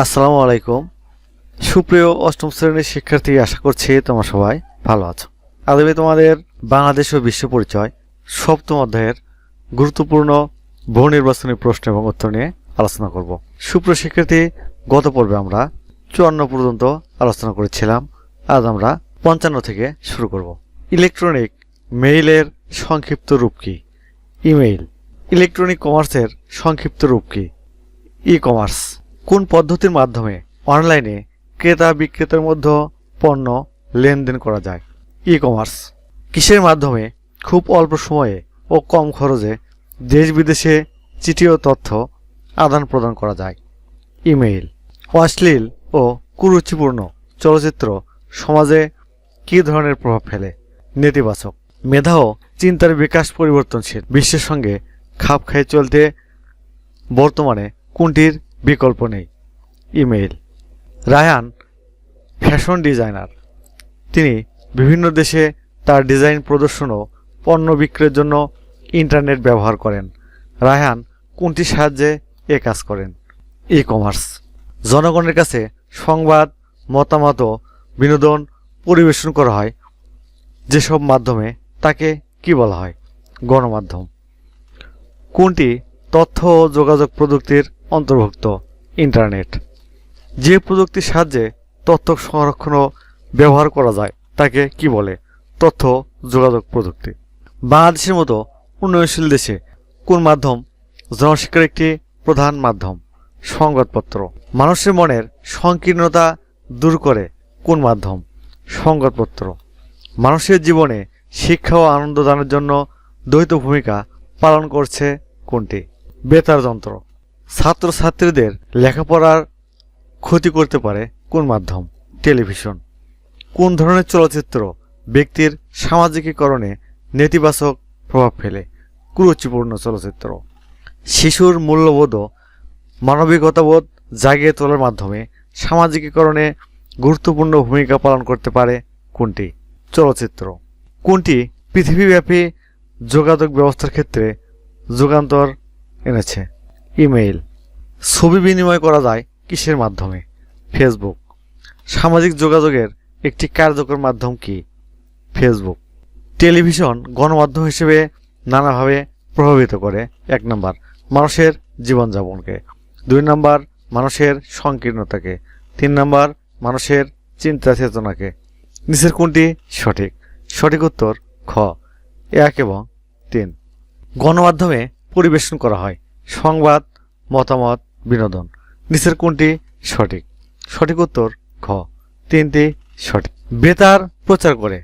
আসসালামু আলাইকুম। সুপ্রিয় অষ্টম শ্রেণির শিক্ষার্থী, আশা করছি তোমরা সবাই ভালো আছো। আমি তোমাদের বাংলাদেশ ও বিশ্ব পরিচয় সপ্তম অধ্যায়ের গুরুত্বপূর্ণ বহু নির্বাচনী প্রশ্ন এবং উত্তর নিয়ে আলোচনা করব। সুপ্রিয় শিক্ষার্থী, গত পর্বে আমরা চুয়ান্ন পর্যন্ত আলোচনা করেছিলাম। আজ আমরা পঞ্চান্ন থেকে শুরু করব। ইলেকট্রনিক মেইলের সংক্ষিপ্ত রূপ কি? ইমেইল। ইলেকট্রনিক কমার্সের সংক্ষিপ্ত রূপ কি? ই কমার্স কোন পদ্ধতির মাধ্যমে অনলাইনে ক্রেতা বিক্রেতার মধ্যে পণ্য লেনদেন করা যায়? ই কমার্স কিসের মাধ্যমে খুব অল্প সময়ে ও কম খরচে দেশ বিদেশে চিঠি ও তথ্য আদান প্রদান করা যায়? ইমেইল। অশ্লীল ও কুরুচিপূর্ণ চলচ্চিত্র সমাজে কী ধরনের প্রভাব ফেলে? নেতিবাচক। মেধা ও চিন্তার বিকাশ পরিবর্তনশীল। বিশ্বের সঙ্গে খাপ খাইয়ে চলতে বর্তমানে কোনটির বিকল্প নেই। ইমেইল। Ryan, fashion designer. তিনি বিভিন্ন দেশে তার ডিজাইন প্রদর্শন ও পণ্য বিক্রয়ের জন্য ইন্টারনেট ব্যবহার করেন। রায়হান কোনটির সাহায্যে এ কাজ করেন? ই কমার্স জনগণের কাছে সংবাদ, মতামত বিনোদন পরিবেশন করা হয়। যেসব মাধ্যমে তাকে কি বলা হয়? গণমাধ্যম। কোনটি তথ্য ও যোগাযোগ প্রযুক্তির অন্তর্ভুক্ত, ইন্টারনেট। যে প্রযুক্তির সাহায্যে তথ্য সংরক্ষণ ব্যবহার করা যায়, তাকে কি বলে? তথ্য যোগাযোগ প্রযুক্তি। বাংলাদেশের মতো উন্নয়নশীল দেশে কোন মাধ্যম জনশিক্ষার একটি প্রধান মাধ্যম? সংবাদপত্র। মানুষের মনের সংকীর্ণতা দূর করে কোন মাধ্যম? সংবাদপত্র। মানুষের জীবনে শিক্ষা ও আনন্দ দানের জন্য দ্বৈত ভূমিকা পালন করছে কোনটি? বেতার যন্ত্র। ছাত্রছাত্রীদের লেখাপড়ার ক্ষতি করতে পারে কোন মাধ্যম? টেলিভিশন। কোন ধরনের চলচ্চিত্র ব্যক্তির সামাজিকীকরণে নেতিবাচক প্রভাব ফেলে? কুরুচিপূর্ণ চলচ্চিত্র। শিশুর মূল্যবোধ, মানবিকতাবোধ জাগিয়ে তোলার মাধ্যমে সামাজিকীকরণে গুরুত্বপূর্ণ ভূমিকা পালন করতে পারে কোনটি? চলচ্চিত্র। কোনটি পৃথিবীব্যাপী যোগাযোগ ব্যবস্থার ক্ষেত্রে যুগান্তর এনেছে? ইমেইল। ছবি বিনিময় করা যায় কিসের মাধ্যমে? ফেসবুক। সামাজিক যোগাযোগের একটি কার্যকর মাধ্যম কি? ফেসবুক। টেলিভিশন গণমাধ্যম হিসেবে নানাভাবে প্রভাবিত করে। এক নম্বর, মানুষের জীবনযাপনকে। দুই নম্বর, মানুষের সংকীর্ণতাকে। তিন নম্বর, মানুষের চিন্তা চেতনাকে নিচের কোনটি সঠিক? সঠিক উত্তর খ, এক এবং তিন। গণমাধ্যমে পরিবেশন করা হয়। সংবাদ, মতামত, বিনোদন। নিচের কোনটি সঠিক? সঠিক উত্তর খ তিনটি সঠিক। বেতার প্রচার করে।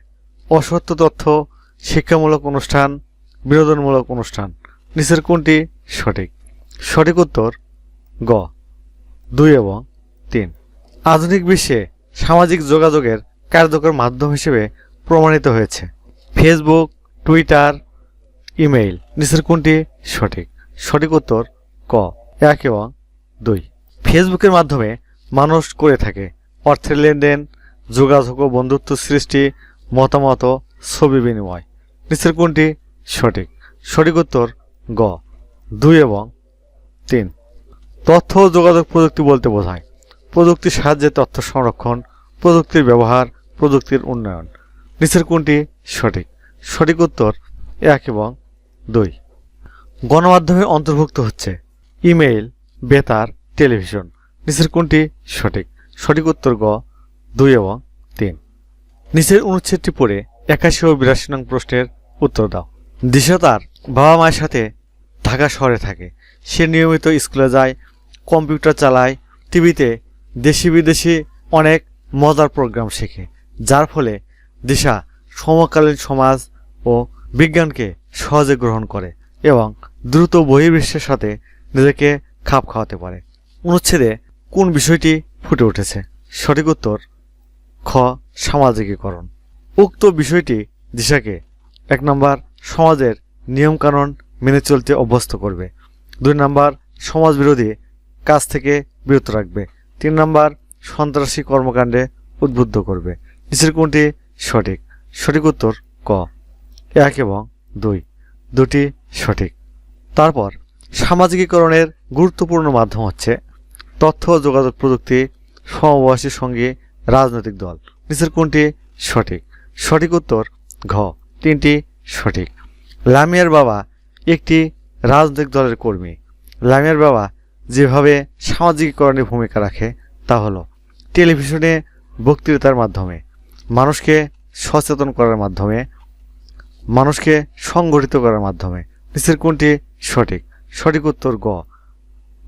অসত্য তথ্য, শিক্ষামূলক অনুষ্ঠান, বিনোদনমূলক অনুষ্ঠান। নিচের কোনটি সঠিক? সঠিক উত্তর গ। দুই এবং তিন। আধুনিক বিশ্বে সামাজিক যোগাযোগের কার্যকর মাধ্যম হিসেবে প্রমাণিত হয়েছে। ফেসবুক টুইটার ইমেইল নিচের কোনটি সঠিক? সঠিক উত্তর ক। এক এবং দুই। ফেসবুকের মাধ্যমে মানুষ করে থাকে। অর্থের লেনদেন, যোগাযোগ ও বন্ধুত্ব সৃষ্টি, মতামত ছবি বিনিময়। নিচের কোনটি সঠিক? সঠিক উত্তর গ, দুই এবং তিন। তথ্য ও যোগাযোগ প্রযুক্তি বলতে বোঝায়। প্রযুক্তির সাহায্যে তথ্য সংরক্ষণ, প্রযুক্তির ব্যবহার, প্রযুক্তির উন্নয়ন। নিচের কোনটি সঠিক? সঠিক উত্তর এক এবং দুই। গণমাধ্যমে অন্তর্ভুক্ত হচ্ছে। ইমেইল, বেতার, টেলিভিশন। নিচের কোনটি সঠিক? সঠিক উত্তর গ, দুই এবং তিন। নিচের অনুচ্ছেদটি পড়ে একাশি ও বিরাশি নং প্রশ্নের উত্তর দাও। দিশা তার বাবা মায়ের সাথে ঢাকা শহরে থাকে। সে নিয়মিত স্কুলে যায়, কম্পিউটার চালায়, টিভিতে দেশি বিদেশি অনেক মজার প্রোগ্রাম শেখে, যার ফলে দিশা সমকালীন সমাজ ও বিজ্ঞানকে সহজে গ্রহণ করে। এবং দ্রুত বহির্বিশ্বের সাথে নিজেকে খাপ খাওয়াতে পারে। অনুচ্ছেদে কোন বিষয়টি ফুটে উঠেছে? সঠিক উত্তর, খ, সামাজিকীকরণ। উক্ত বিষয়টি দিশাকে এক নম্বর সমাজের নিয়মকানুন মেনে চলতে অভ্যস্ত করবে। দুই নম্বর সমাজ বিরোধী কাজ থেকে বিরত রাখবে। তিন নম্বর সন্ত্রাসী কর্মকাণ্ডে উদ্বুদ্ধ করবে। নিচের কোনটি সঠিক? সঠিক উত্তর, ক। এক এবং দুই। দুটি সঠিক। তারপর, সামাজিকীকরণের গুরুত্বপূর্ণ মাধ্যম হচ্ছে তথ্য ও যোগাযোগ প্রযুক্তি সমবয়সী সঙ্গে রাজনৈতিক দল। নিচের কোনটি সঠিক? সঠিক উত্তর ঘ। তিনটি সঠিক। লামিয়ার বাবা একটি রাজনৈতিক দলের কর্মী। লামিয়ার বাবা যেভাবে সামাজিকীকরণের ভূমিকা রাখে, তা হলো টেলিভিশনে বক্তৃতার মাধ্যমে, মানুষকে সচেতন করার মাধ্যমে মানুষকে সংগঠিত করার মাধ্যমে। নিচের কোনটি সঠিক? সঠিক উত্তর গ।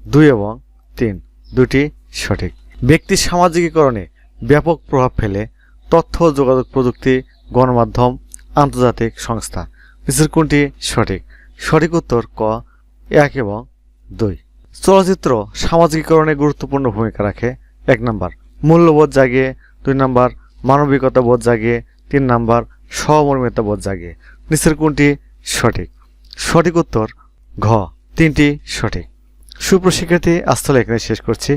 দুই এবং তিন, দুটি সঠিক। ব্যক্তির সামাজিকীকরণে ব্যাপক প্রভাব ফেলে তথ্য যোগাযোগ প্রযুক্তি, গণমাধ্যম, আন্তর্জাতিক সংস্থা। নিচের কোনটি সঠিক? সঠিক উত্তর ক, এক এবং দুই। চলচ্চিত্র সামাজিকীকরণে গুরুত্বপূর্ণ ভূমিকা রাখে, এক নাম্বার। মূল্যবোধ জাগিয়ে, দুই নাম্বার। মানবিকতা বোধ জাগিয়ে, তিন নাম্বার। সহমর্মিতা বোধ জাগে। নিচের কোনটি সঠিক? সঠিক উত্তর ঘ। তিনটি সঠিক। সুপ্রশিক্ষার্থী আস্থলে এখানে শেষ করছি।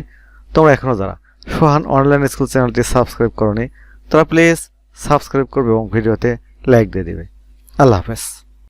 তোমরা এখনও যারা সোহান অনলাইন স্কুল চ্যানেলটি সাবস্ক্রাইব করনি, তারা প্লিজ সাবস্ক্রাইব করবে এবং ভিডিওতে লাইক দিয়ে দেবে। আল্লাহ হাফেজ।